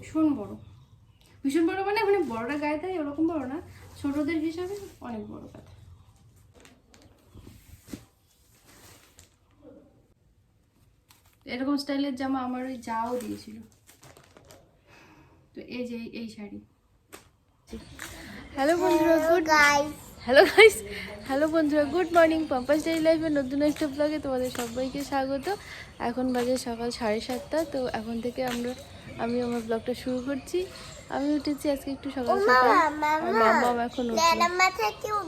ভীষণ বড়। ভীষণ বড় মানে মানে বড়রা গায়ে দেয় ওরকম বড় না। ছোটদের হিসাবে অনেক বড় কথা এরকম স্টাইলের জামা আমার ওই যাও দিয়েছিল। তো এই যে এই শাড়ি। হ্যালো বন্ধুরা good guys hello guys hello বন্ধুরা গুড মর্নিং পাম্পাস ডেইলি লাইফের নতুন একটা ব্লগে তোমাদের সবাইকে স্বাগত। এখন বাজে সকাল সাড়ে সাতটা তো এখন থেকে আমরা আমি আমার ব্লগটা শুরু করছি। আমি উঠেছি আজকে একটু সকাল সকাল। মাম্মাম এখন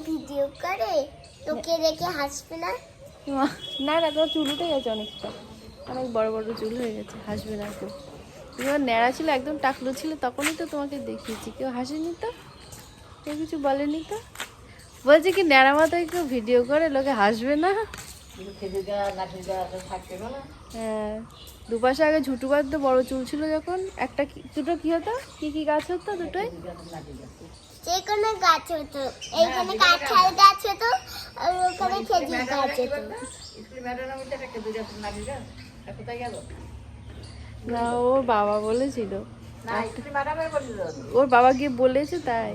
ভিডিও করে তোকে দেখে হাসবে না? মা- না না তোমার চুল উঠে গেছে অনেকটা। অনেক বড় বড় চুল হয়ে গেছে হাসবে না কেউ। তুমি আমার ন্যাড়া ছিল একদম টাকলো ছিল তখনই তো তোমাকে দেখিয়েছি। কেউ হাসেনি তো? কেউ কিছু বলেনি তো? বলছে কি ন্যাড়া মাথায় কেউ ভিডিও করে লোকে হাসবে না। হ্যাঁ দুপাশে আগে ঝুটু বাঁধতে বড় চুল ছিল যখন। একটা দুটো কি হতো? কি কি গাছ হতো দুটোই? যে কোনো গাছ হতো। এইখানে কাঁঠাল গাছ হতো আর ওখানে খেজুর গাছ হতো। না ওর বাবা বলেছিল। ওর বাবা গিয়ে বলেছে তাই।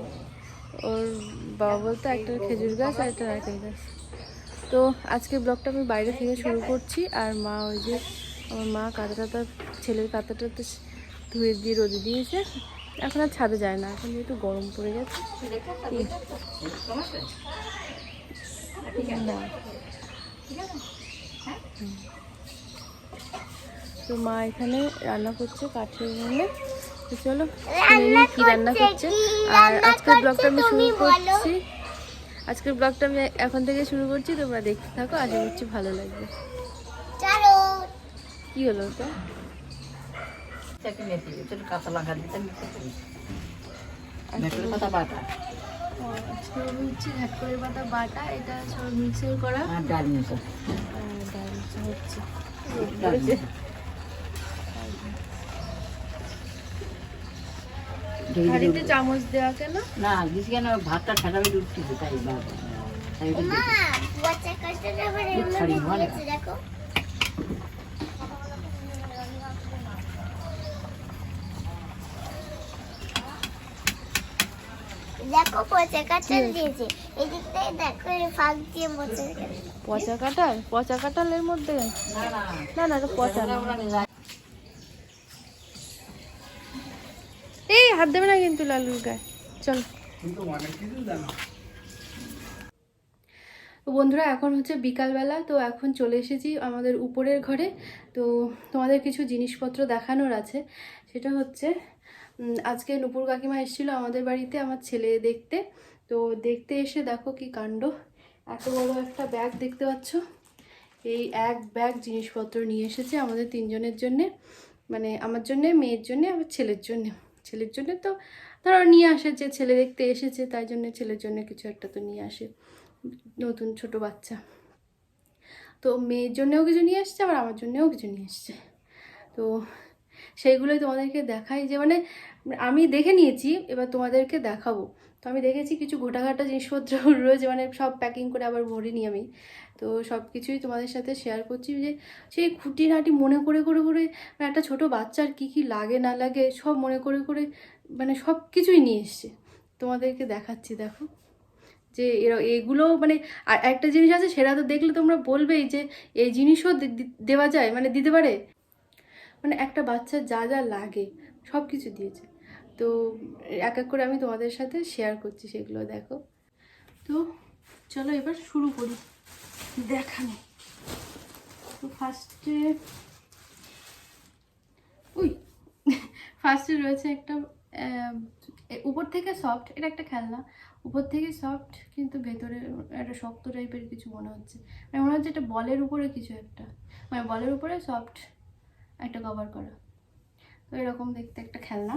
ওর বাবা বলতো একটা খেজুর গাছ আর একটা নারকেল গাছ। তো আজকে ব্লগটা আমি বাইরে থেকে শুরু করছি, আর মা ওই যে আমার মা কাঁথা টাতা ছেলের কাঁথাটা তো ধুয়ে দিয়ে রোদে দিয়েছে। এখন আর ছাদে যায় না, এখন যেহেতু গরম পড়ে গেছে। তো মা এখানে রান্না করছে কাঠের উনুনে তো চলো কি রান্না করছে। আর আজকের ব্লগটা আমি শুরু করছি। আজকের ব্লগটা আমি এখন থেকে শুরু করছি তোমরা দেখতে থাকো আশা করছি ভালো লাগবে। কি হলো তো কাঁচা লঙ্কা দিতে মেট্রোর পাতা বাটা। হচ্ছে পাতা বাটা এটা সব মিক্সার করা। আর ডাল মিশা ডাল হচ্ছে ডাল মিশা। ঢেলে হাঁড়িতে। চামচ দেওয়া কেন? না দিস কেন ভাতটা তাই দেখো। পচা কাঁঠাল দিয়েছে। দেখো ফাঁক দিয়ে পচা কাঁঠাল। পচা কাঁঠাল? পচা কাঁঠালের মধ্যে? না না। না না পচা না। হাত দেবে না কিন্তু লালুর গায়ে? চলো। তো বন্ধুরা, এখন হচ্ছে বিকালবেলা, তো এখন চলে এসেছি আমাদের উপরের ঘরে। তো তোমাদের কিছু জিনিসপত্র দেখানোর আছে। সেটা হচ্ছে আজকে নুপুর কাকিমা এসেছিল আমাদের বাড়িতে, আমার ছেলে দেখতে। তো দেখতে এসে দেখো কি কাণ্ড। এত বড় একটা ব্যাগ দেখতে পাচ্ছ। এই এক ব্যাগ জিনিসপত্র নিয়ে এসেছে আমাদের তিনজনের জন্যে। মানে আমার জন্যে, মেয়ের জন্যে, আমার ছেলের জন্যে। ছেলের জন্য তো ধরো নিয়ে আসে যে ছেলে দেখতে এসেছে, তাই জন্য ছেলের জন্য কিছু একটা তো নিয়ে আসে, নতুন ছোট বাচ্চা। তো মেয়ের জন্যেও কিছু নিয়ে আসছে আবার আমার জন্যেও কিছু নিয়ে এসছে। তো সেইগুলোই তোমাদেরকে দেখাই যে মানে আমি দেখে নিয়েছি, এবার তোমাদেরকে দেখাবো। তো আমি দেখেছি কিছু ঘোটাঘাটা জিনিসপত্র রয়েছে মানে সব প্যাকিং করে আবার ভরিনি আমি। তো সব কিছুই তোমাদের সাথে শেয়ার করছি যে, সেই খুঁটিনাটি মনে করে করে করে মানে একটা ছোট বাচ্চার কি কি লাগে না লাগে, সব মনে করে করে মানে সব কিছুই নিয়ে এসছে। তোমাদেরকে দেখাচ্ছি, দেখো। যে এরা, এগুলো মানে আর একটা জিনিস আছে, সেটা তো দেখলে তোমরা বলবেই যে, এই জিনিসও দেওয়া যায় মানে দিতে পারে। মানে একটা বাচ্চার যা যা লাগে সব কিছু দিয়েছে। তো এক এক করে আমি তোমাদের সাথে শেয়ার করছি সেগুলো, দেখো। তো চলো এবার শুরু করি। দেখানো তো ফার্স্টে উই ফার্স্টে রয়েছে একটা উপর থেকে সফট এটা একটা খেলনা। উপর থেকে সফট কিন্তু ভেতরে একটা শক্ত টাইপের কিছু মনে হচ্ছে। মানে মনে হচ্ছে এটা বলের উপরে কিছু একটা। মানে বলের উপরে সফট একটা কভার করা। তো এরকম দেখতে একটা খেলনা।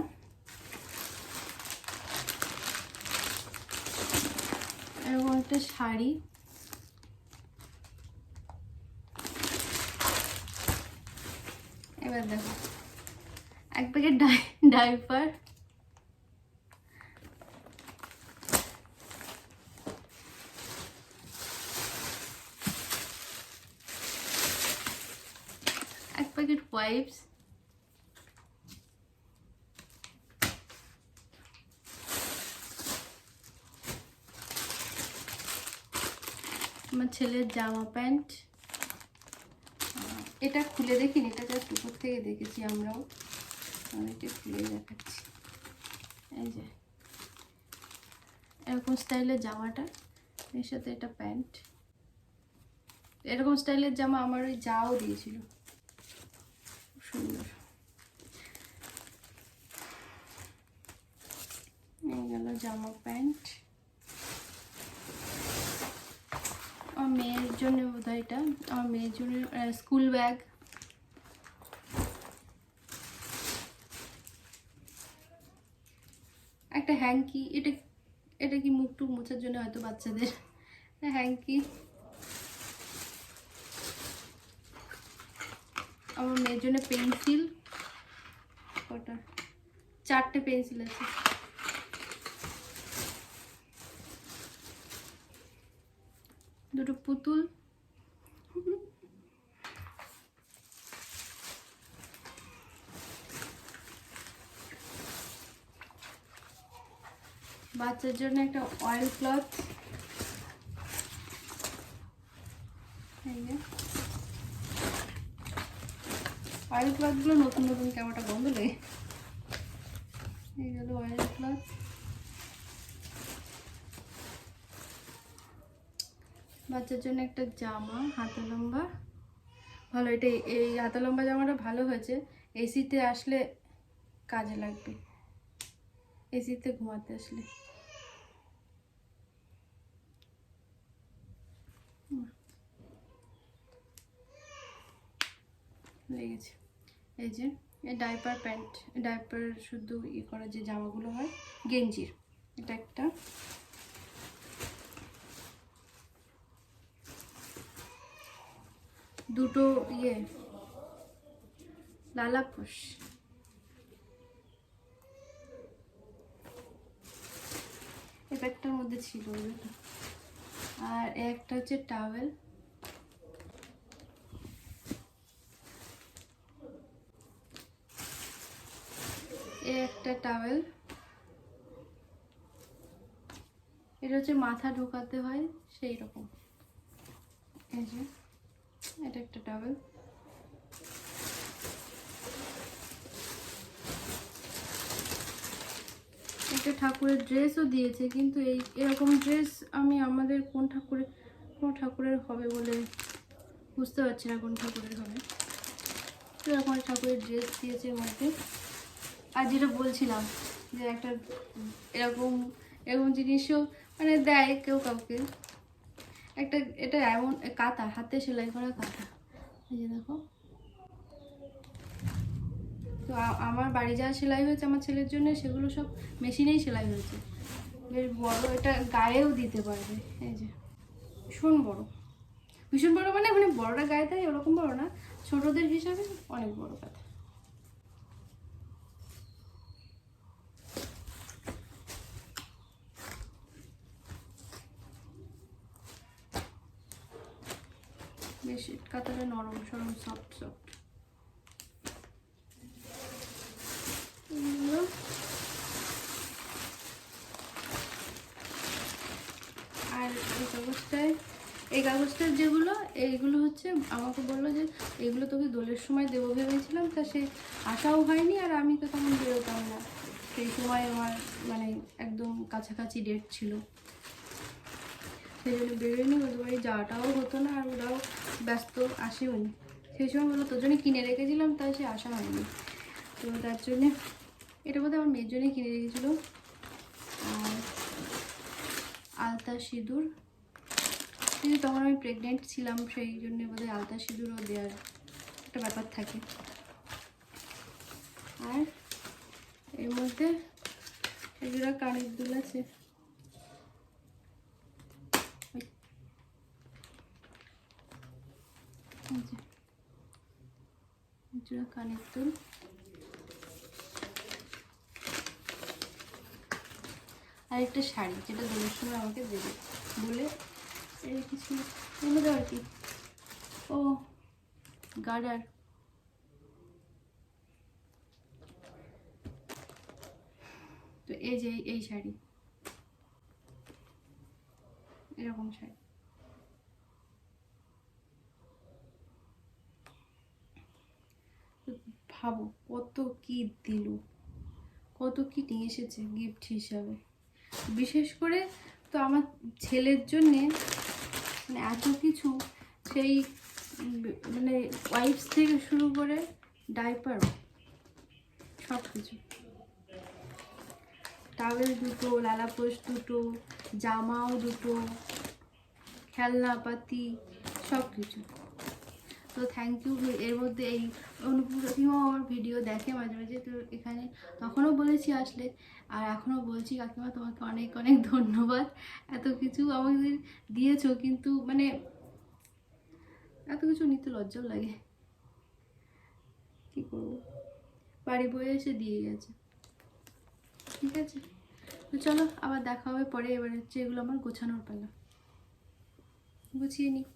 এরকম একটা শাড়ি এবার দেখো এক প্যাকেট ডাইপার এক প্যাকেট ওয়াইপস আমার ছেলের জামা প্যান্ট। এটা খুলে দেখিনি, এটা জাস্ট উপর থেকে দেখেছি আমরাও। অনেকটা খুলে দেখাচ্ছি। এই যে। এরকম স্টাইলের জামাটা, এর সাথে এটা প্যান্ট। এরকম স্টাইলের জামা আমার ওই যাও দিয়েছিল। সুন্দর। এই জামা প্যান্ট। আমার মেয়ের জন্য বোধ এটা। আমার মেয়ের জন্য স্কুল ব্যাগ একটা হ্যাঙ্কি এটা এটা কি মুখ টুক মোছার জন্য হয়তো বাচ্চাদের। হ্যাঙ্কি আমার মেয়ের জন্য পেন্সিল কটা? চারটে পেন্সিল আছে। দুটো পুতুল। বাচ্চার জন্য একটা অয়েল ক্লথ অয়েল ক্লথগুলো নতুন নতুন কেমনটা গন্ধ লাগে এই গেল অয়েল ক্লথ বাচ্চার জন্য একটা জামা, হাতে লম্বা। ভালো, এটা এই হাতে লম্বা জামাটা ভালো হয়েছে। এসিতে আসলে কাজে লাগবে। এসিতে ঘুমাতে আসলে। লেগেছে। এই যে, এই ডাইপার প্যান্ট ডাইপার শুধু ই করা যে জামাগুলো হয়, গেঞ্জির। এটা একটা। দুটো ইয়ে লালাপুষ এই ব্যাগটার মধ্যে ছিল আর এ একটা হচ্ছে টাওয়েল। এ একটা টাওয়েল। এটা হচ্ছে মাথা ঢোকাতে হয় সেই রকম এই যে। এটা একটা টাওয়েল একটা ঠাকুরের ড্রেসও দিয়েছে, কিন্তু এই এরকম ড্রেস আমি আমাদের কোন ঠাকুরের কোন ঠাকুরের হবে বলে বুঝতে পারছি না কোন ঠাকুরের হবে। তো এরকম ঠাকুরের ড্রেস দিয়েছে মধ্যে। আর যেটা বলছিলাম যে একটা এরকম এরকম জিনিসও মানে দেয় কেউ কাউকে। একটা, এটা এমন কাঁথা, হাতে সেলাই করা কাঁথা। এই যে দেখো। তো আমার বাড়ি যা সেলাই হয়েছে আমার ছেলের জন্য, সেগুলো সব মেশিনেই সেলাই হয়েছে। বেশ বড়, এটা গায়েও দিতে পারবে। এই যে, ভীষণ বড়। ভীষণ বড় মানে মানে বড়টা গায়ে দেয়, ওরকম বড় না। ছোটদের হিসাবে অনেক বড় কথা বেশ কাতাটা নরম সরম সফট সফট আর এই কাগজটায় এই কাগজটার যেগুলো এইগুলো হচ্ছে আমাকে বলল যে এগুলো তোকে দোলের সময় দেবো ভেবেছিলাম তা সে আসাও হয়নি আর আমি তো তখন বেরোতাম না। সেই সময় আমার মানে একদম কাছাকাছি ডেট ছিল। সেই জন্য বেরোয়নি ওদের বাড়ি যাওয়াটাও হতো না আর ওরাও ব্যস্ত আসেও নি সেই সময় বলল তোর জন্য কিনে রেখেছিলাম, তাই সে আসা হয়নি। তো তার জন্যে এটা বোধহয় আমার মেয়ের জন্যই কিনে রেখেছিলো। আর আলতা সিঁদুর। কিন্তু তখন আমি প্রেগনেন্ট ছিলাম, সেই জন্য বোধহয় আলতা সিঁদুরও দেওয়ার একটা ব্যাপার থাকে। আর এর মধ্যে এগুলো কানের দুল আছে ওই। এই যে। এগুলো কানের দুল আর একটা শাড়ি, যেটা দোলের সময় আমাকে দেবে। বলে এই কিছু এনে দাও আর কি? ও গার্ডার তো এই যে এই শাড়ি। এরকম শাড়ি। ভাবো, কত কি দিল, কত কি নিয়ে এসেছে গিফট হিসাবে। বিশেষ করে তো আমার ছেলের জন্যে মানে এত কিছু, সেই মানে ওয়াইপস থেকে শুরু করে ডাইপার সব কিছু টাওয়েল দুটো লালাপোষ দুটো, জামাও দুটো, খেলনাপাতি সব কিছু তো থ্যাংক ইউ এর মধ্যে এই অনুপ্রতিমাও আমার ভিডিও দেখে মাঝে মাঝে তো এখানে তখনও বলেছি আসলে, আর এখনও বলছি কাকিমা, তোমাকে অনেক অনেক ধন্যবাদ। এত কিছু আমাদের দিয়েছ, কিন্তু মানে এত কিছু নিতে লজ্জাও লাগে। কী করব? বাড়ি বয়ে এসে দিয়ে গেছে। ঠিক আছে? তো চলো, আবার দেখা হবে পরে, এবার হচ্ছে এগুলো আমার গোছানোর পালা। গুছিয়ে নিই